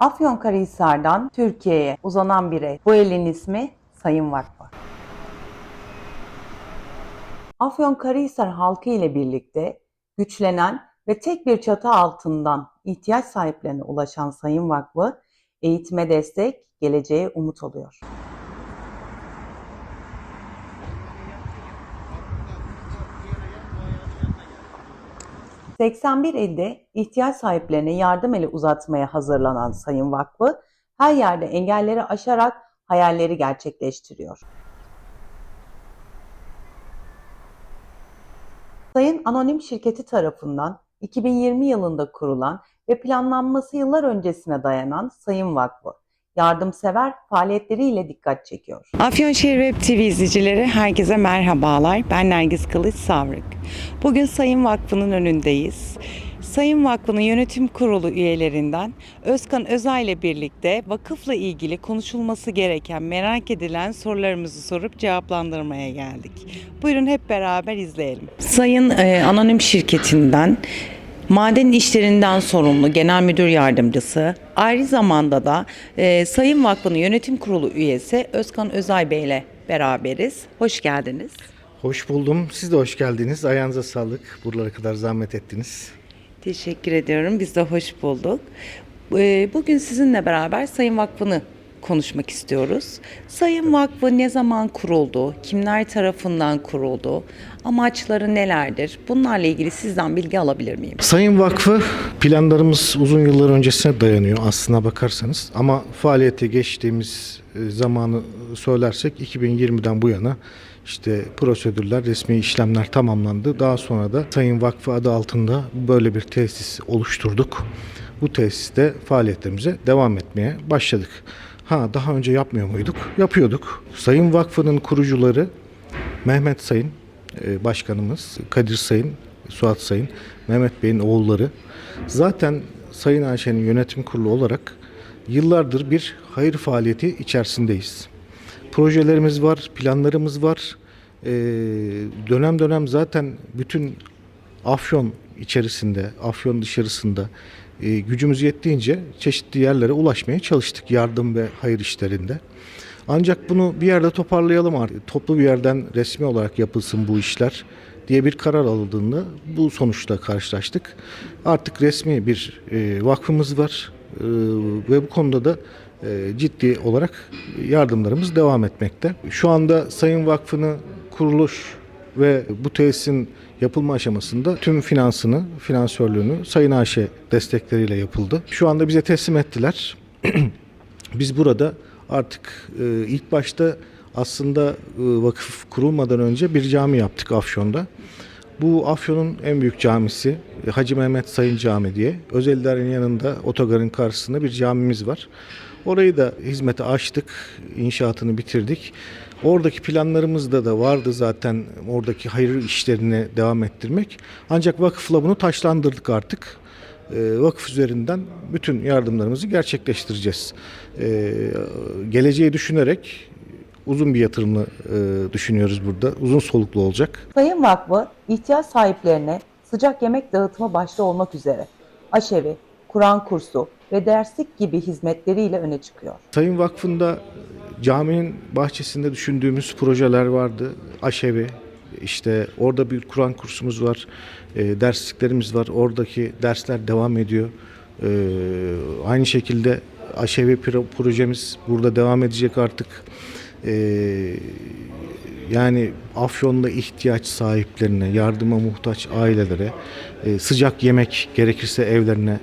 Afyonkarahisar'dan Türkiye'ye uzanan bir el. Bu elin ismi Sayın Vakfı. Afyonkarahisar halkı ile birlikte güçlenen ve tek bir çatı altından ihtiyaç sahiplerine ulaşan Sayın Vakfı, eğitime destek, geleceğe umut oluyor. ...81 ilde ihtiyaç sahiplerine yardım eli uzatmaya hazırlanan Sayın Vakfı... ...her yerde engelleri aşarak hayalleri gerçekleştiriyor. Sayın Anonim Şirketi tarafından 2020 yılında kurulan ve planlanması yıllar öncesine dayanan Sayın Vakfı, yardımsever faaliyetleriyle dikkat çekiyor. Afyonşehir Web TV izleyicileri herkese merhabalar. Ben Nergis Kılıç Savrık. Bugün Sayın Vakfı'nın önündeyiz. Sayın Vakfı'nın yönetim kurulu üyelerinden Özkan Özay ile birlikte vakıfla ilgili konuşulması gereken, merak edilen sorularımızı sorup cevaplandırmaya geldik. Buyurun hep beraber izleyelim. Sayın e, Anonim Şirketi'nden Maden işlerinden sorumlu genel müdür yardımcısı, aynı zamanda da e, Sayın Vakfı'nın yönetim kurulu üyesi Özkan Özay Bey ile beraberiz. Hoş geldiniz. Hoş buldum. Siz de hoş geldiniz. Ayağınıza sağlık. Buralara kadar zahmet ettiniz. Teşekkür ediyorum. Biz de hoş bulduk. E, bugün sizinle beraber Sayın Vakfı'nı konuşmak istiyoruz. Sayın Vakfı ne zaman kuruldu? Kimler tarafından kuruldu? Amaçları nelerdir? Bunlarla ilgili sizden bilgi alabilir miyim? Sayın Vakfı planlarımız uzun yıllar öncesine dayanıyor aslına bakarsanız. Ama faaliyete geçtiğimiz e, zamanı söylersek 2020'den bu yana işte prosedürler, resmi işlemler tamamlandı. Daha sonra da Sayın Vakfı adı altında böyle bir tesis oluşturduk. Bu tesiste faaliyetlerimize devam etmeye başladık. Ha daha önce yapmıyor muyduk? Yapıyorduk. Sayın Vakfı'nın kurucuları Mehmet Sayın e, başkanımız, Kadir Sayın, Suat Sayın, Mehmet Bey'in oğulları. Zaten Sayın Ayşe'nin yönetim kurulu olarak yıllardır bir hayır faaliyeti içerisindeyiz. Projelerimiz var, planlarımız var. E, dönem dönem zaten bütün Afyon içerisinde, Afyon dışarısında e, gücümüz yettiğince çeşitli yerlere ulaşmaya çalıştık yardım ve hayır işlerinde. Ancak bunu bir yerde toparlayalım artık. Toplu bir yerden resmi olarak yapılsın bu işler diye bir karar alındığında bu sonuçla karşılaştık. Artık resmi bir e, vakfımız var e, ve bu konuda da e, ciddi olarak yardımlarımız devam etmekte. Şu anda Sayın Vakfı'nı kuruluş ve bu tesisin yapılma aşamasında tüm finansını, finansörlüğünü Sayın Ayşe destekleriyle yapıldı. Şu anda bize teslim ettiler. Biz burada artık e, ilk başta aslında e, vakıf kurulmadan önce bir cami yaptık Afyon'da. Bu Afyon'un en büyük camisi e, Hacı Mehmet Sayın Cami diye. Özellerin yanında otogarın karşısında bir camimiz var. Orayı da hizmete açtık, inşaatını bitirdik. Oradaki planlarımızda da vardı zaten oradaki hayır işlerine devam ettirmek. Ancak vakıfla bunu taşlandırdık artık. Ee, vakıf üzerinden bütün yardımlarımızı gerçekleştireceğiz. Ee, geleceği düşünerek uzun bir yatırımı e, düşünüyoruz burada. Uzun soluklu olacak. Sayın Vakfı, ihtiyaç sahiplerine sıcak yemek dağıtımı başta olmak üzere aşevi, Kur'an kursu ve derslik gibi hizmetleriyle öne çıkıyor. Sayın Vakfı'nda caminin bahçesinde düşündüğümüz projeler vardı. Aşevi, işte orada bir Kur'an kursumuz var, e, dersliklerimiz var. Oradaki dersler devam ediyor. E, aynı şekilde Aşevi pro- projemiz burada devam edecek artık. E, yani Afyon'da ihtiyaç sahiplerine, yardıma muhtaç ailelere e, sıcak yemek gerekirse evlerine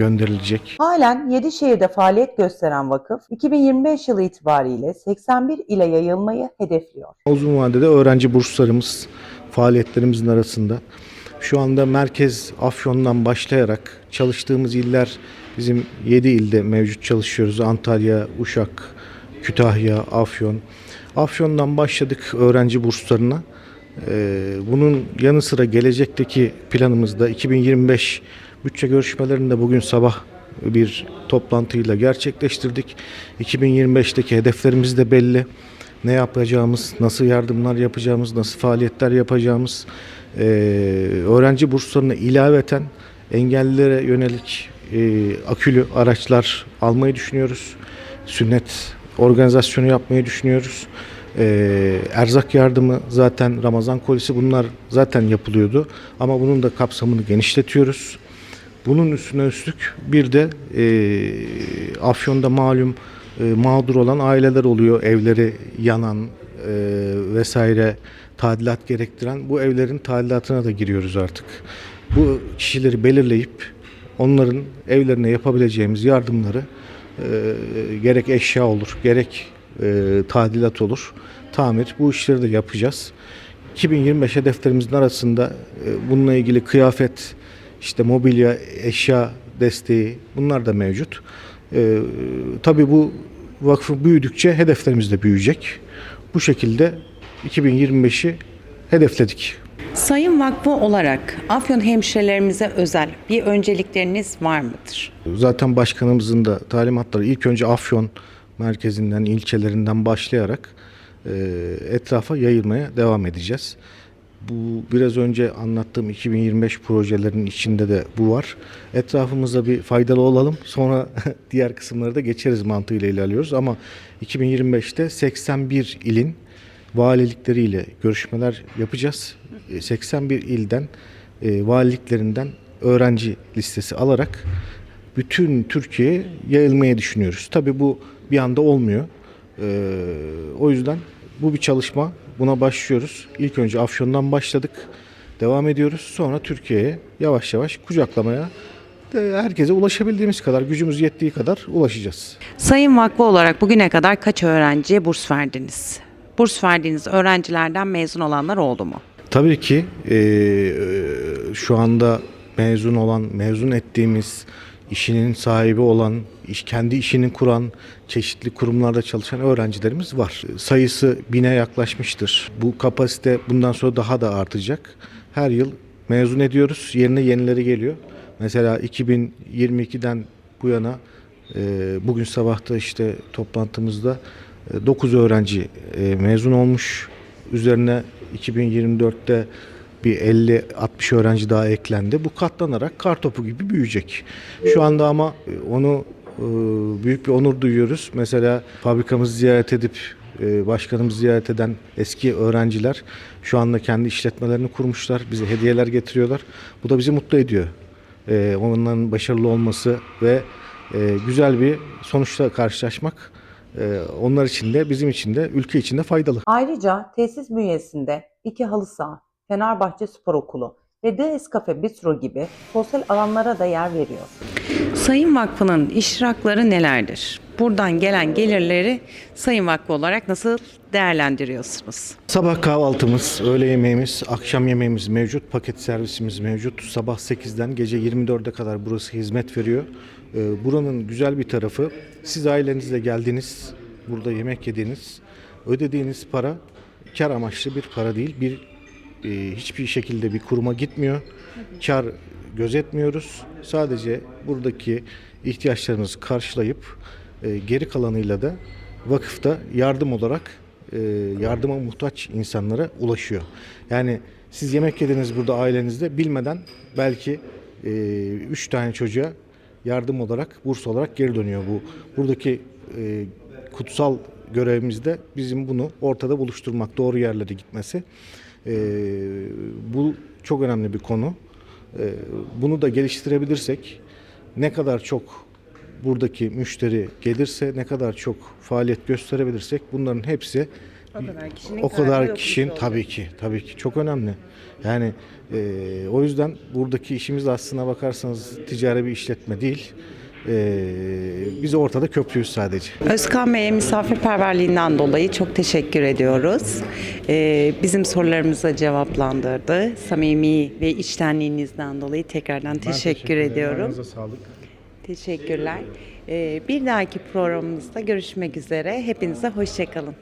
gönderilecek. Halen 7 şehirde faaliyet gösteren vakıf, 2025 yılı itibariyle 81 ile yayılmayı hedefliyor. Uzun vadede öğrenci burslarımız faaliyetlerimizin arasında. Şu anda merkez Afyon'dan başlayarak çalıştığımız iller bizim 7 ilde mevcut çalışıyoruz. Antalya, Uşak, Kütahya, Afyon. Afyon'dan başladık öğrenci burslarına. Ee, bunun yanı sıra gelecekteki planımızda 2025 bütçe görüşmelerinde bugün sabah bir toplantıyla gerçekleştirdik. 2025'teki hedeflerimiz de belli. Ne yapacağımız, nasıl yardımlar yapacağımız, nasıl faaliyetler yapacağımız, ee, öğrenci burslarına ilaveten engellilere yönelik e, akülü araçlar almayı düşünüyoruz. Sünnet organizasyonu yapmayı düşünüyoruz. E, erzak yardımı zaten Ramazan kolisi bunlar zaten yapılıyordu. Ama bunun da kapsamını genişletiyoruz. Bunun üstüne üstlük bir de e, Afyon'da malum e, mağdur olan aileler oluyor. Evleri yanan e, vesaire tadilat gerektiren bu evlerin tadilatına da giriyoruz artık. Bu kişileri belirleyip onların evlerine yapabileceğimiz yardımları e, gerek eşya olur, gerek e, tadilat olur, tamir bu işleri de yapacağız. 2025 hedeflerimizin arasında e, bununla ilgili kıyafet, işte mobilya, eşya desteği bunlar da mevcut. E, tabii bu vakfı büyüdükçe hedeflerimiz de büyüyecek. Bu şekilde 2025'i hedefledik. Sayın Vakfı olarak Afyon hemşirelerimize özel bir öncelikleriniz var mıdır? Zaten başkanımızın da talimatları ilk önce Afyon merkezinden, ilçelerinden başlayarak e, etrafa yayılmaya devam edeceğiz. Bu biraz önce anlattığım 2025 projelerinin içinde de bu var. Etrafımızda bir faydalı olalım. Sonra diğer kısımları da geçeriz mantığıyla ilerliyoruz. Ama 2025'te 81 ilin valilikleriyle görüşmeler yapacağız. E, 81 ilden e, valiliklerinden öğrenci listesi alarak bütün Türkiye'ye yayılmaya düşünüyoruz. Tabii bu bir anda olmuyor. Ee, o yüzden bu bir çalışma. Buna başlıyoruz. İlk önce Afyon'dan başladık. Devam ediyoruz. Sonra Türkiye'ye yavaş yavaş kucaklamaya herkese ulaşabildiğimiz kadar, gücümüz yettiği kadar ulaşacağız. Sayın Vakfı olarak bugüne kadar kaç öğrenciye burs verdiniz? Burs verdiğiniz öğrencilerden mezun olanlar oldu mu? Tabii ki e, e, şu anda mezun olan, mezun ettiğimiz, işinin sahibi olan, iş, kendi işini kuran, çeşitli kurumlarda çalışan öğrencilerimiz var. Sayısı bine yaklaşmıştır. Bu kapasite bundan sonra daha da artacak. Her yıl mezun ediyoruz, yerine yenileri geliyor. Mesela 2022'den bu yana e, bugün sabahta işte toplantımızda 9 öğrenci e, mezun olmuş. Üzerine 2024'te bir 50-60 öğrenci daha eklendi. Bu katlanarak kar topu gibi büyüyecek. Şu anda ama e, onu e, büyük bir onur duyuyoruz. Mesela fabrikamızı ziyaret edip e, başkanımızı ziyaret eden eski öğrenciler şu anda kendi işletmelerini kurmuşlar. Bize hediyeler getiriyorlar. Bu da bizi mutlu ediyor. E, Onların başarılı olması ve e, güzel bir sonuçla karşılaşmak e, onlar için de bizim için de ülke için de faydalı. Ayrıca tesis bünyesinde iki halı saha, Fenerbahçe Spor Okulu ve DS Cafe Bistro gibi sosyal alanlara da yer veriyor. Sayın Vakfı'nın iştirakları nelerdir? Buradan gelen gelirleri Sayın Vakfı olarak nasıl değerlendiriyorsunuz? Sabah kahvaltımız, öğle yemeğimiz, akşam yemeğimiz mevcut, paket servisimiz mevcut. Sabah 8'den gece 24'e kadar burası hizmet veriyor. Ee, Buranın güzel bir tarafı, siz ailenizle geldiniz, burada yemek yediniz, ödediğiniz para kar amaçlı bir para değil, bir e, hiçbir şekilde bir kuruma gitmiyor. Kar gözetmiyoruz. Sadece buradaki ihtiyaçlarımızı karşılayıp e, geri kalanıyla da vakıfta yardım olarak e, yardıma muhtaç insanlara ulaşıyor. Yani siz yemek yediniz burada ailenizde bilmeden belki e, üç tane çocuğa yardım olarak, burs olarak geri dönüyor bu. Buradaki e, kutsal görevimiz de bizim bunu ortada buluşturmak, doğru yerlere gitmesi. E, bu çok önemli bir konu. E, bunu da geliştirebilirsek ne kadar çok buradaki müşteri gelirse, ne kadar çok faaliyet gösterebilirsek bunların hepsi O kadar kişinin o kadar kişinin tabii ki tabii ki çok önemli. Yani e, o yüzden buradaki işimiz aslına bakarsanız ticari bir işletme değil. E, biz ortada köprüyüz sadece. Özkan Bey'e misafirperverliğinden dolayı çok teşekkür ediyoruz. Ee, bizim sorularımıza cevaplandırdı. Samimi ve içtenliğinizden dolayı tekrardan teşekkür, ediyorum. sağlık. Teşekkürler. Ee, bir dahaki programımızda görüşmek üzere. Hepinize hoşçakalın.